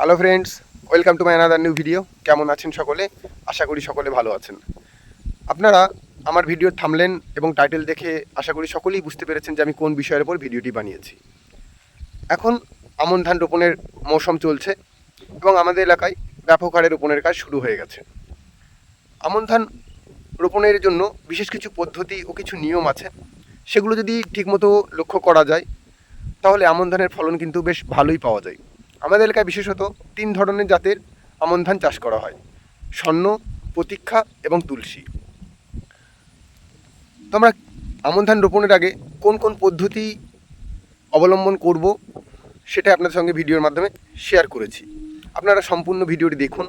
Hello friends welcome to my another new video কেমন আছেন সকলে? আশা করি সকলে ভালো আছেন। আপনারা আমার ভিডিও থামলেন এবং টাইটেল দেখে আশা করি সকলেই বুঝতে পেরেছেন যে আমি কোন বিষয়ের উপর ভিডিওটি বানিয়েছি। এখন আমন ধান রোপণের মৌসুম চলছে এবং আমাদের এলাকায় ব্যাপক হারে রোপণের কাজ শুরু হয়ে গেছে। আমন ধান রোপণের জন্য বিশেষ কিছু পদ্ধতি ও কিছু নিয়ম আছে। সেগুলো যদি ঠিকমতো লক্ষ্য করা যায়, তাহলে আমন ধানের ফলন কিন্তু বেশ ভালোই পাওয়া যায়। আমাদের এলাকায় বিশেষত তিন ধরনের জাতের আমন ধান চাষ করা হয়। স্বর্ণ, প্রতীক্ষা এবং তুলসী। তো আমরা আমন ধান রোপণের আগে কোন কোন পদ্ধতি অবলম্বন করব সেটা আপনাদের সঙ্গে ভিডিওর মাধ্যমে শেয়ার করেছি। আপনারা সম্পূর্ণ ভিডিওটি দেখুন।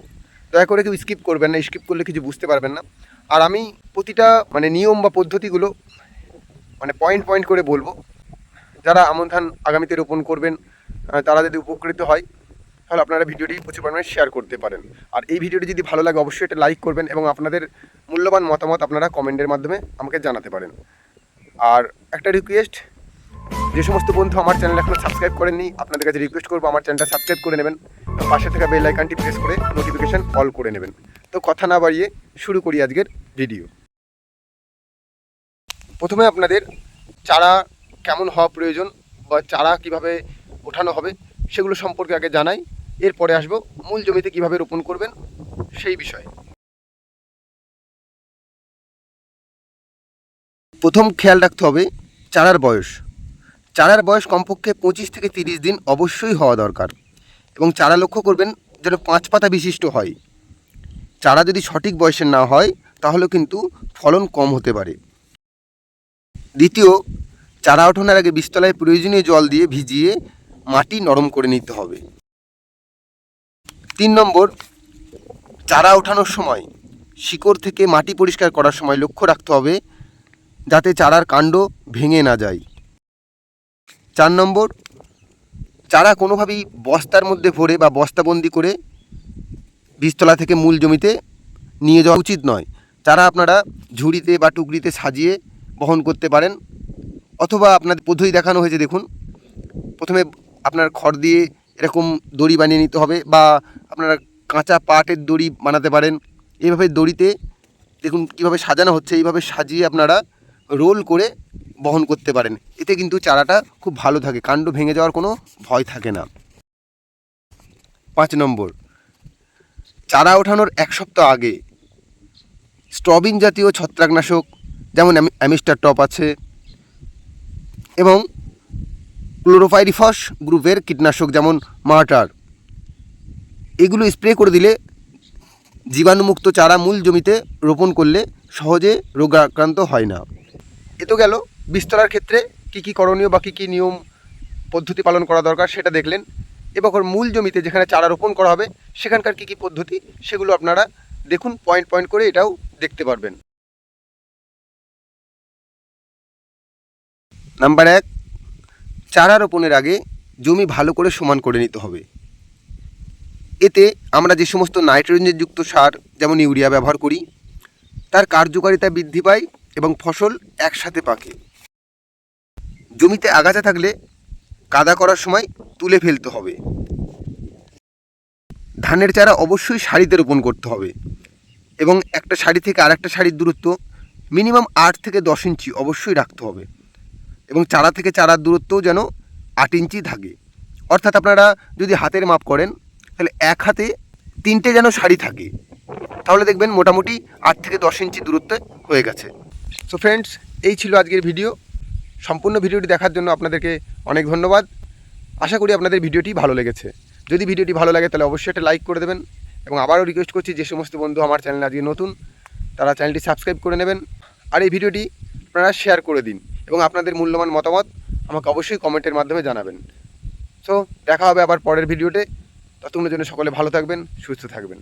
দয়া করে কেউ স্কিপ করবেন না স্কিপ করলে কিছু বুঝতে পারবেন না। আর আমি প্রতিটা মানে নিয়ম বা পদ্ধতিগুলো মানে পয়েন্ট পয়েন্ট করে বলব। যারা আমন ধান আগামীতে রোপণ করবেন তারা যদি উপকৃত হয়, তাহলে আপনারা ভিডিওটি প্রচুর পরিমাণে শেয়ার করতে পারেন। আর এই ভিডিওটি যদি ভালো লাগে, অবশ্যই এটা লাইক করবেন এবং আপনাদের মূল্যবান মতামত আপনারা কমেন্টের মাধ্যমে আমাকে জানাতে পারেন। আর একটা রিকোয়েস্ট যে সমস্ত বন্ধু আমার চ্যানেল এখনও সাবস্ক্রাইব করেননি, আপনাদের কাছে রিকোয়েস্ট করব, আমার চ্যানেলটা সাবস্ক্রাইব করে নেবেন। পাশে থাকা বেল আইকনটি প্রেস করে নোটিফিকেশান অল করে নেবেন। তো কথা না বাড়িয়ে শুরু করি আজকের ভিডিও প্রথমে আপনাদের চারা কেমন হওয়া প্রয়োজন বা চারা কীভাবে ওঠানো হবে, সেগুলো সম্পর্কে আগে জানাই। এরপরে আসব মূল জমিতে কীভাবে রোপণ করবেন সেই বিষয়ে। প্রথম খেয়াল রাখতে হবে চারার বয়স। চারার বয়স কমপক্ষে পঁচিশ থেকে তিরিশ দিন অবশ্যই হওয়া দরকার এবং চারা লক্ষ্য করবেন যেন পাঁচ পাতা বিশিষ্ট হয়। চারা যদি সঠিক বয়সের না হয়, তাহলে কিন্তু ফলন কম হতে পারে। দ্বিতীয়, চারা ওঠানোর আগে বীজতলায় প্রয়োজনীয় জল দিয়ে ভিজিয়ে মাটি নরম করে নিতে হবে। তিন নম্বর, চারা ওঠানোর সময়, শিকড় থেকে মাটি পরিষ্কার করার সময় লক্ষ্য রাখতে হবে যাতে চারার কাণ্ড ভেঙে না যায়। চার নম্বর, চারা কোনোভাবেই বস্তার মধ্যে ভরে বা বস্তাবন্দি করে বীজতলা থেকে মূল জমিতে নিয়ে যাওয়া উচিত নয়। চারা আপনারা ঝুড়িতে বা টুকরিতে সাজিয়ে বহন করতে পারেন। অথবা আপনাদের পদ্ধতি দেখানো হয়েছে, দেখুন। প্রথমে আপনার খড় দিয়ে এরকম দড়ি বানিয়ে নিতে হবে বা আপনারা কাঁচা পাটের দড়ি বানাতে পারেন। এইভাবে দড়িতে দেখুন কীভাবে সাজানো হচ্ছে, এইভাবে সাজিয়ে আপনারা রোল করে বহন করতে পারেন। এতে কিন্তু চারাটা খুব ভালো থাকে, কাণ্ড ভেঙে যাওয়ার কোনো ভয় থাকে না। পাঁচ নম্বর, চারা ওঠানোর এক সপ্তাহ আগে স্ট্রবিন জাতীয় ছত্রাকনাশক, যেমন অ্যামি- অ্যামিস্টার টপ আছে এবং ক্লোরোফাইরিফস গ্রুপের কীটনাশক যেমন মার্টার এগুলো স্প্রে করে দিলে জীবাণুমুক্ত চারা মূল জমিতে রোপণ করলে সহজে রোগাক্রান্ত হয় না। এ তো গেল, বিস্তরার ক্ষেত্রে কী কী করণীয় বা কী কী নিয়ম পদ্ধতি পালন করা দরকার সেটা দেখলেন। এবার মূল জমিতে যেখানে চারা রোপণ করা হবে, সেখানকার কী কী পদ্ধতি, সেগুলো আপনারা দেখুন পয়েন্ট পয়েন্ট করে এটাও দেখতে পারবেন। নাম্বার এক চারা রোপণের আগে জমি ভালো করে সমান করে নিতে হবে। এতে আমরা যে সমস্ত নাইট্রোজেনযুক্ত সার, যেমন ইউরিয়া ব্যবহার করি, তার কার্যকারিতা বৃদ্ধি পায় এবং ফসল একসাথে পাকে। জমিতে আগাছা থাকলে কাদা করার সময় তুলে ফেলতে হবে। ধানের চারা অবশ্যই সারিতে রোপণ করতে হবে এবং একটা শাড়ি থেকে আর একটা শাড়ির দূরত্ব মিনিমাম আট থেকে দশ ইঞ্চি অবশ্যই রাখতে হবে। এবং চারা থেকে চারার দূরত্বও যেন আট ইঞ্চি থাকে। অর্থাৎ আপনারা যদি হাতের মাপ করেন, তাহলে এক হাতে তিনটে যেন শাড়ি থাকে, তাহলে দেখবেন মোটামুটি আট থেকে দশ ইঞ্চি দূরত্বে হয়ে গেছে। সো ফ্রেন্ডস এই ছিল আজকের ভিডিও সম্পূর্ণ ভিডিওটি দেখার জন্য আপনাদেরকে অনেক ধন্যবাদ। আশা করি আপনাদের ভিডিওটি ভালো লেগেছে। যদি ভিডিওটি ভালো লাগে, তাহলে অবশ্যই একটা লাইক করে দেবেন এবং আবারও রিকোয়েস্ট করছি যে সমস্ত বন্ধু আমার চ্যানেল আজকে নতুন, তারা চ্যানেলটি সাবস্ক্রাইব করে নেবেন। আর এই ভিডিওটি আপনারা শেয়ার করে দিন। এবং আপনাদের মূল্যবান মতামত আমাকে অবশ্যই কমেন্টের মাধ্যমে জানাবেন। সো দেখা হবে আবার পরের ভিডিওতে। ততক্ষণের জন্য সকলে ভালো থাকবেন, সুস্থ থাকবেন।